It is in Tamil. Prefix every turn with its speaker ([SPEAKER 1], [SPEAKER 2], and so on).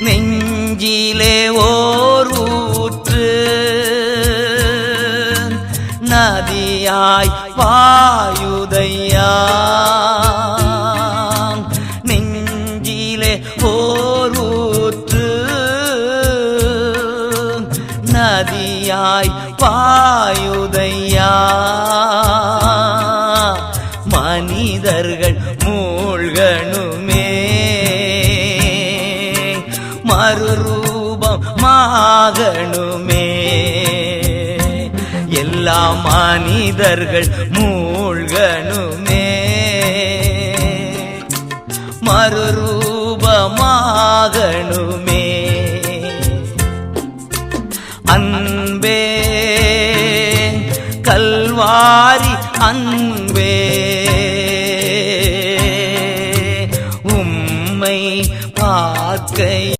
[SPEAKER 1] நெஞ்சிலே ஓர் ஊற்று நதியாய் வாயுதையா. நெஞ்சிலே ஓர் ஊற்று நதியாய் பாயுதையா மனிதர்கள் மூழ்கணும் ரூபம் மாகணுமே. எல்லா மனிதர்கள் மூழ்கணுமே. மறுரூபமாகணுமே. அன்பே கல்வாரி அன்பே. உம்மை பார்க்கை